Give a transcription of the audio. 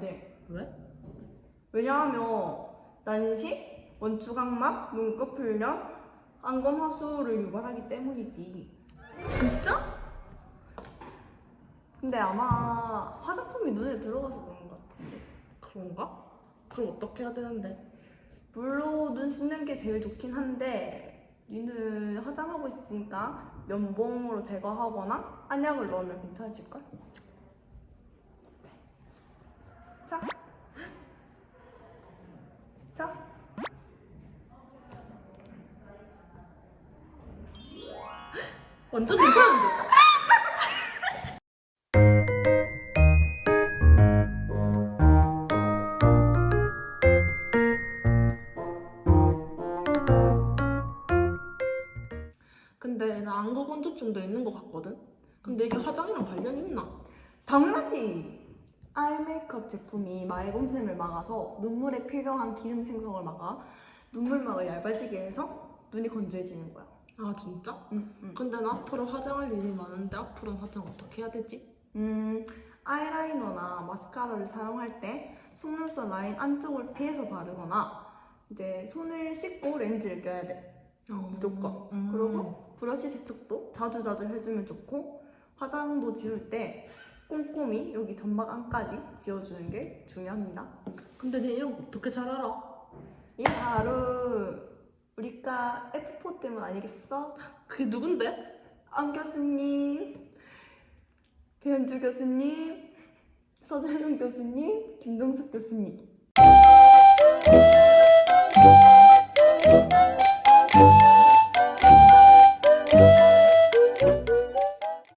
돼. 왜? 왜냐하면 난시, 원추각막, 눈꺼 풀련, 안검 하수를 유발하기 때문이지. 진짜? 근데 아마 화장품이 눈에 들어가서 그런 것 같은데. 그런가? 그럼 어떻게 해야 되는데? 물로 눈 씻는 게 제일 좋긴 한데 니는 화장하고 있으니까 면봉으로 제거하거나 안약을 넣으면 괜찮으실걸? 자. 자. 완전 괜찮은데? 근데 나 안구 건조증도 있는 것 같거든? 근데 이게 화장이랑 관련이 있나? 당연하지. 아이 메이크업 제품이 마이봄샘을 막아서 눈물에 필요한 기름 생성을 막아 눈물막을 얇아지게 해서 눈이 건조해지는 거야. 아 진짜? 응, 응. 근데 나 앞으로 화장할 일이 많은데 앞으로 화장 어떻게 해야 되지? 음, 아이라이너나 마스카라를 사용할 때 속눈썹 라인 안쪽을 피해서 바르거나 이제 손을 씻고 렌즈를 껴야 돼. 무조건. 음. 그리고 브러쉬 세척도 자주자주 해주면 좋고 화장도 지울 때 꼼꼼히 여기 점막 안까지 지워주는 게 중요합니다. 근데 니 이런 거 어떻게 잘 알아? 이 바로 우리과 F4 때문 아니겠어? 그게 누군데? 안 교수님, 배현주 교수님, 서재룡 교수님, 김동숙 교수님.